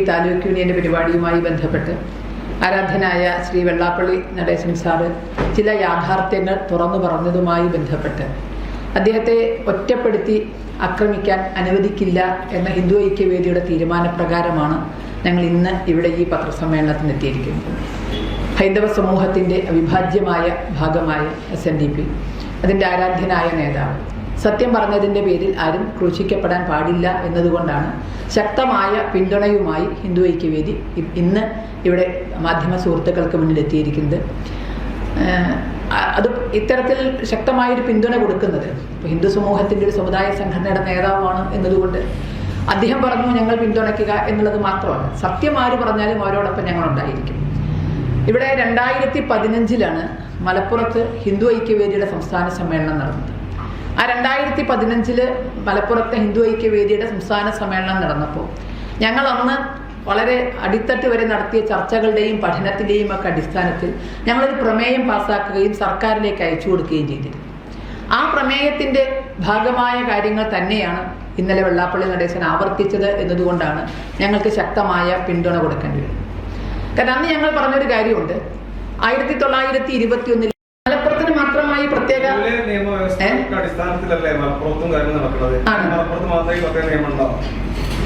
താലൂക്ക് യൂണിയന്റെ പരിപാടിയുമായി ബന്ധപ്പെട്ട് ആരാധ്യനായ ശ്രീ വെള്ളാപ്പള്ളി നടേശൻ സാറ് ചില യാഥാർത്ഥ്യങ്ങൾ തുറന്നു പറഞ്ഞതുമായി ബന്ധപ്പെട്ട് അദ്ദേഹത്തെ ഒറ്റപ്പെടുത്തി ആക്രമിക്കാൻ അനുവദിക്കില്ല എന്ന ഹിന്ദു ഐക്യവേദിയുടെ തീരുമാനപ്രകാരമാണ് ഞങ്ങൾ ഇന്ന് ഇവിടെ ഈ പത്രസമ്മേളനത്തിന് എത്തിയിരിക്കുന്നത്. ഹൈന്ദവ സമൂഹത്തിന്റെ അവിഭാജ്യമായ ഭാഗമായ എസ് എൻ ഡി പി അതിന്റെ ആരാധ്യനായ നേതാവ്. സത്യം പറഞ്ഞതിന്റെ പേരിൽ ആരും ക്രൂശിക്കപ്പെടാൻ പാടില്ല എന്നതുകൊണ്ടാണ് ശക്തമായ പിന്തുണയുമായി ഹിന്ദു ഐക്യവേദി ഇന്ന് ഇവിടെ മാധ്യമ സുഹൃത്തുക്കൾക്ക് മുന്നിൽ എത്തിയിരിക്കുന്നത്. അത് ഇത്തരത്തിൽ ശക്തമായൊരു പിന്തുണ കൊടുക്കുന്നത് ഹിന്ദു സമൂഹത്തിന്റെ ഒരു സമുദായ സംഘടനയുടെ നേതാവാണ് എന്നതുകൊണ്ട് അദ്ദേഹം പറഞ്ഞു ഞങ്ങൾ പിന്തുണയ്ക്കുക എന്നുള്ളത് മാത്രമാണ് സത്യം ആര് പറഞ്ഞാലും അവരോടൊപ്പം ഞങ്ങൾ ഉണ്ടായിരിക്കും. ഇവിടെ രണ്ടായിരത്തി പതിനഞ്ചിലാണ് മലപ്പുറത്ത് ഹിന്ദു ഐക്യവേദിയുടെ സംസ്ഥാന സമ്മേളനം നടന്നത്. ആ രണ്ടായിരത്തി പതിനഞ്ചിൽ മലപ്പുറത്തെ ഹിന്ദു ഐക്യവേദിയുടെ സംസ്ഥാന സമ്മേളനം നടന്നപ്പോൾ ഞങ്ങൾ അന്ന് വളരെ അടിത്തട്ട് വരെ നടത്തിയ ചർച്ചകളുടെയും പഠനത്തിന്റെയും ഒക്കെ അടിസ്ഥാനത്തിൽ ഞങ്ങളൊരു പ്രമേയം പാസ്സാക്കുകയും സർക്കാരിലേക്ക് അയച്ചു കൊടുക്കുകയും ചെയ്തിരുന്നു. ആ പ്രമേയത്തിന്റെ ഭാഗമായ കാര്യങ്ങൾ തന്നെയാണ് ഇന്നലെ വെള്ളാപ്പള്ളി നടേശൻ ആവർത്തിച്ചത് എന്നതുകൊണ്ടാണ് ഞങ്ങൾക്ക് ശക്തമായ പിന്തുണ കൊടുക്കേണ്ടി വരുന്നത്. കാരണം അന്ന് ഞങ്ങൾ പറഞ്ഞൊരു കാര്യമുണ്ട്. ആയിരത്തി തൊള്ളായിരത്തി ഇരുപത്തി മലപ്പുറത്തിന് മാത്രമായി പ്രത്യേക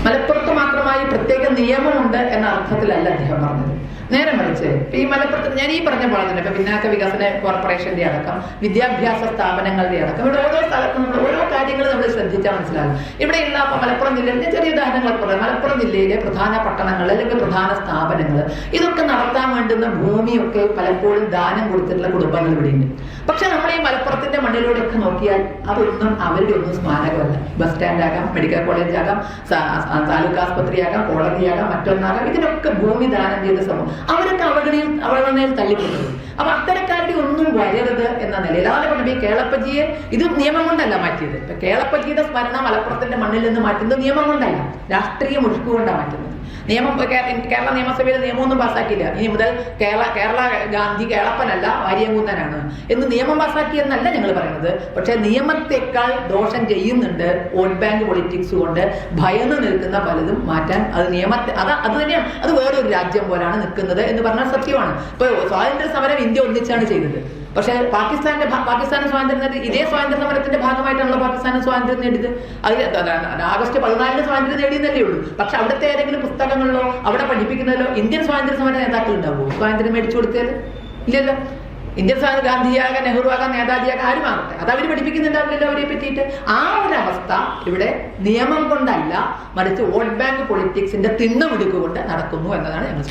മലപ്പുറത്തും മാത്രമായി പ്രത്യേക നിയമമുണ്ട് എന്ന അർത്ഥത്തിലല്ല അദ്ദേഹം പറഞ്ഞത്. നേരെ മറിച്ച് ഈ മലപ്പുറത്ത് ഞാൻ ഈ പറഞ്ഞ പോലെ തന്നെ ഇപ്പൊ പിന്നാക്ക വികസന കോർപ്പറേഷന്റെ അടക്കം വിദ്യാഭ്യാസ സ്ഥാപനങ്ങളുടെ അടക്കം ഇവിടെ ഓരോ സ്ഥലത്തും നമ്മൾ ഓരോ കാര്യങ്ങൾ നമ്മൾ ശ്രദ്ധിച്ചാൽ മനസ്സിലാകും. ഇവിടെയുള്ള മലപ്പുറം ജില്ലയിൽ ചെറിയ ഉദാഹരണങ്ങൾ പറയാം. മലപ്പുറം ജില്ലയിലെ പ്രധാന പട്ടണങ്ങൾ അല്ലെങ്കിൽ പ്രധാന സ്ഥാപനങ്ങൾ. ഇതൊക്കെ നടത്താൻ വേണ്ടുന്ന ഭൂമിയൊക്കെ പലപ്പോഴും ദാനം കൊടുത്തിട്ടുള്ള കുടുംബങ്ങൾ ഇവിടെയുണ്ട്. പക്ഷെ നമ്മൾ ഈ മലപ്പുറത്തിന്റെ മണ്ണിലൂടെ നോക്കിയാൽ അതൊന്നും അവരുടെ ഒന്നും സ്മാരകമല്ല. ബസ് സ്റ്റാൻഡ് ആകാം മെഡിക്കൽ കോളേജ് ആകാം താലൂക്ക് ആസ്പത്രി താലൂക്ക് ആസ്പത്രിയാകാം കോടതിയാകാം മറ്റൊന്നാകാം ഇതിനൊക്കെ ഭൂമി ദാനം ചെയ്ത സമൂഹം അവരൊക്കെ അവഗണയിൽ അവഗണനയിൽ തള്ളിപ്പെടുന്നത് അപ്പൊ അത്തരക്കാരുടെ ഒന്നും വരരുത് എന്ന നിലയിൽ. അതാണ് പറഞ്ഞത് കേളപ്പജിയെ ഇത് നിയമം കൊണ്ടല്ല മാറ്റിയത്. ഇപ്പൊ കേളപ്പജിയുടെ സ്മരണ മലപ്പുറത്തിന്റെ മണ്ണിൽ നിന്ന് മാറ്റുന്നത് നിയമം കൊണ്ടല്ല. രാഷ്ട്രീയ ഒഴുക്കുകൊണ്ടാണ് മാറ്റുന്നത്. നിയമം കേരള നിയമസഭയിലെ നിയമമൊന്നും പാസ്സാക്കിയില്ല. ഇനി മുതൽ കേരള കേരള ഗാന്ധി കേളപ്പനല്ല വാര്യങ്കുന്നനാണ് എന്ന് നിയമം പാസ്സാക്കിയെന്നല്ല ഞങ്ങൾ പറയുന്നത്. പക്ഷെ നിയമത്തെക്കാൾ ദോഷം ചെയ്യുന്നുണ്ട് വോട്ട് ബാങ്ക് പൊളിറ്റിക്സ് കൊണ്ട് ഭയന്ന് നിൽക്കുന്ന പലതും മാറ്റാൻ അത് നിയമത്തെ അത് അത് തന്നെയാണ് അത് വേറൊരു രാജ്യം പോലാണ് നിൽക്കുന്നത് എന്ന് പറഞ്ഞാൽ സത്യമാണ്. ഇപ്പൊ സ്വാതന്ത്ര്യ സമരം ഇന്ത്യ ഒന്നിച്ചാണ് ചെയ്തത്. പക്ഷെ പാകിസ്ഥാന്റെ പാകിസ്ഥാൻ സ്വാതന്ത്ര്യം നേടി ഇതേ സ്വാതന്ത്ര്യ സമരത്തിന്റെ ഭാഗമായിട്ടാണല്ലോ പാകിസ്ഥാൻ സ്വാതന്ത്ര്യം നേടിയത്. അത് ആഗസ്റ്റ് പതിനാലിന് സ്വാതന്ത്ര്യം നേടിയെന്നല്ലേ ഉള്ളൂ. പക്ഷെ അവിടുത്തെ ഏതെങ്കിലും പുസ്തകങ്ങളിലോ അവിടെ പഠിപ്പിക്കുന്നതിലോ ഇന്ത്യൻ സ്വാതന്ത്ര്യ സമര നേതാക്കൾ ഉണ്ടാവുമോ? സ്വാതന്ത്ര്യം മേടിച്ചു കൊടുത്തത്? ഇല്ലല്ലോ. ഇന്ത്യൻ സ്വാതന്ത്ര്യ ഗാന്ധിയാകാൻ നെഹ്റു ആകാൻ നേതാജിയാകാൻ ആര് മാറട്ടെ? അത് അവർ പഠിപ്പിക്കുന്നുണ്ടാവില്ലല്ലോ അവരെ പറ്റിയിട്ട്. ആ ഒരു അവസ്ഥ ഇവിടെ നിയമം കൊണ്ടല്ല മറിച്ച് വോട്ട് ബാങ്ക് പൊളിറ്റിക്സിന്റെ തിണ്ണമെടുക്കുകൊണ്ട് നടക്കുന്നു എന്നതാണ് ഞങ്ങൾ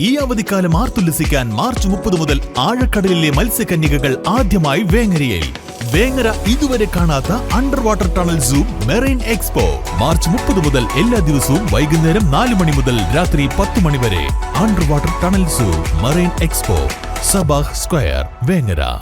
ഈ അവധിക്കാലം ആർത്തുല്ലസിക്കാൻ മാർച്ച് മുപ്പത് മുതൽ ആഴക്കടലിലെ മത്സ്യകന്യകകൾ ആദ്യമായി വേങ്ങരയിൽ. വേങ്ങര ഇതുവരെ കാണാത്ത under water tunnel zoo marine expo March മുപ്പത് മുതൽ എല്ലാ ദിവസവും വൈകുന്നേരം നാല് മണി മുതൽ രാത്രി പത്ത് മണി വരെ under water tunnel zoo marine expo Sabah square Vengara.